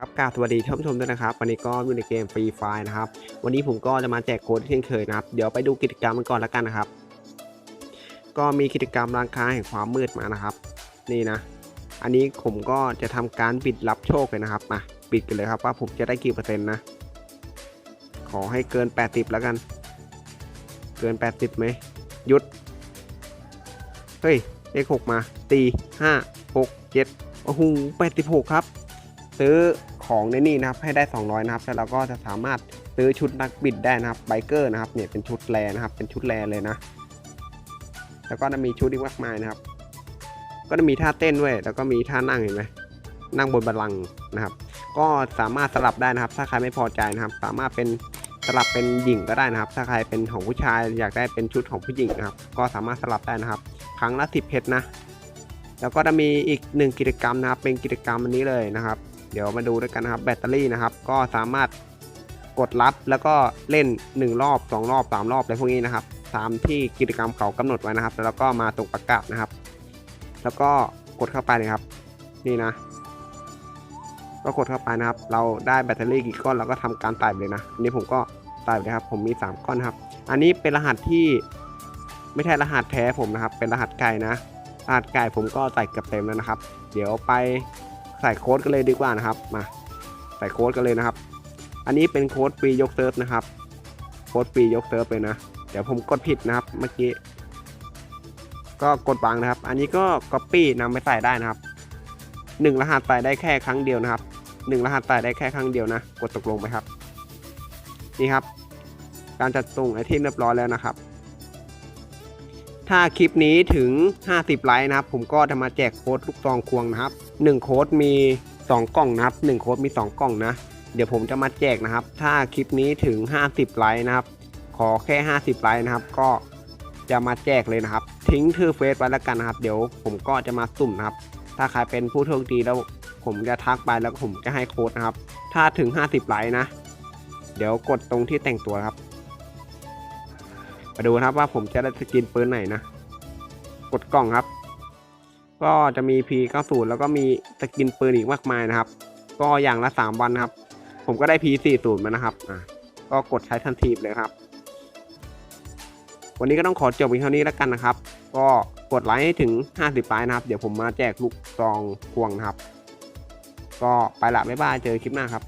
ครับกาบสวัสดีท่านผู้ชมด้วยนะครับ วันนี้ก็อยู่ในเกมฟรีไฟนะครับ วันนี้ผมก็จะมาแจกโค้ดเช่นเคยนะครับ เดี๋ยวไปดูกิจกรรมกันก่อนแล้วกันนะครับ ก็มีกิจกรรมร้านค้าแห่งความมืดมานะครับ นี่นะ อันนี้ผมก็จะทำการปิดรับโชคเลยนะครับมาปิดกันเลยครับว่าผมจะได้กี่เปอร์เซ็นต์นะ ขอให้เกิน 80 แล้วกัน เกิน 80ไหมหยุด เฮ้ยเลขหกมาตีห้าหกเจ็ดโอ้โหแปดสิบหกครับ ซื้อของในนี่นะครับให้ได้ 200นะครับแล้วเราก็จะสามารถซื้อชุดนักบิดได้นะครับไบเกอร์นะครับเนี่ยเป็นชุดแรนะครับ เป็นชุดแรเลยนะ แล้วก็จะมีชุดอีกมากมายนะครับ ก็จะมีท่าเต้นด้วย แล้วก็มีท่านั่งเห็นไหมนั่งบนบัลลังก์นะครับ ก็สามารถสลับได้นะครับ ถ้าใครไม่พอใจนะครับ สามารถเป็นสลับเป็นหญิงก็ได้นะครับ ถ้าใครเป็นของผู้ชายอยากได้เป็นชุดของผู้หญิงนะครับ ก็สามารถสลับได้นะครับ ครั้งละ10เพชรนะ แล้วก็จะมีอีกหนึ่งกิจกรรมนะครับ เป็นกิจกรรมอันนี้เลยนะครับ เดี๋ยวมาดูด้วยกันนะครับแบตเตอรี่นะครับ ก็สามารถกดรับแล้วก็เล่น 1 รอบ 2 รอบ 3 รอบอะไรพวกนี้นะครับตามที่กิจกรรมเขากำหนดไว้นะครับ แล้วก็มาตรงประกาศนะครับ แล้วก็กดเข้าไปเลยครับ นี่นะ ก็กดเข้าไปนะครับ เราได้แบตเตอรี่กี่ก้อนเราก็ทำการใส่เลยนะอันนี้ผมก็ใส่เลยครับ ผมมี 3 ก้อนนครับ อันนี้เป็นรหัสที่ไม่ใช่รหัสแท้ผมนะครับ เป็นรหัสไก่นะรหัสไก่ผมก็ใส่เกือบเต็มแล้วนะครับ เดี๋ยวไป ใส่โค้ดกันเลยดีกว่านะครับ มา ใส่โค้ดกันเลยนะครับ อันนี้เป็นโค้ดฟรียกเซิร์ฟนะครับ โค้ดฟรียกเซิร์ฟเลยนะ เดี๋ยวผมกดผิดนะครับ เมื่อกี้ ก็กดวางนะครับ อันนี้ก็ Copy นำไปใส่ได้นะครับหนึ่งรหัสใส่ได้แค่ครั้งเดียวนะครับหนึ่งรหัสใส่ได้แค่ครั้งเดียวนะ กดตกลงไปครับ นี่ครับ การจัดส่งไอเทมเรียบร้อยแล้วนะครับ ถ้าคลิปนี้ถึง 50 ไลค์นะครับ ผมก็จะมาแจกโค้ดลูกซองควงนะครับ 1 โค้ดมี 2 กล่องนะครับ 1 โค้ดมี 2 กล่องนะ เดี๋ยวผมจะมาแจกนะครับ ถ้าคลิปนี้ถึง 50 ไลค์นะครับ ขอแค่ 50 ไลค์นะครับ ก็จะมาแจกเลยนะครับ ทิ้งชื่อเฟซไว้แล้วกันนะครับ เดี๋ยวผมก็จะมาสุ่มนะครับ ถ้าใครเป็นผู้โชคดีแล้วผมจะทักไปแล้วผมจะให้โค้ดนะครับ ถ้าถึง 50 ไลค์นะ เดี๋ยวกดตรงที่แต่งตัวครับ มาดูครับว่าผมจะได้สกินปืนไหนนะ กดกล่องครับ ก็จะมี P90 แล้วก็มีสกินปืนอีกมากมายนะครับ ก็อย่างละ3วันครับ ผมก็ได้ P40 มานะครับอะก็กดใช้ทันทีเลยครับ วันนี้ก็ต้องขอจบเพียงเท่านี้แล้วกันนะครับ ก็กดไลค์ให้ถึง 50ไลค์นะครับ เดี๋ยวผมมาแจกลูกซองควงนะครับ ก็ไปละบ๊ายบายเจอคลิปหน้าครับ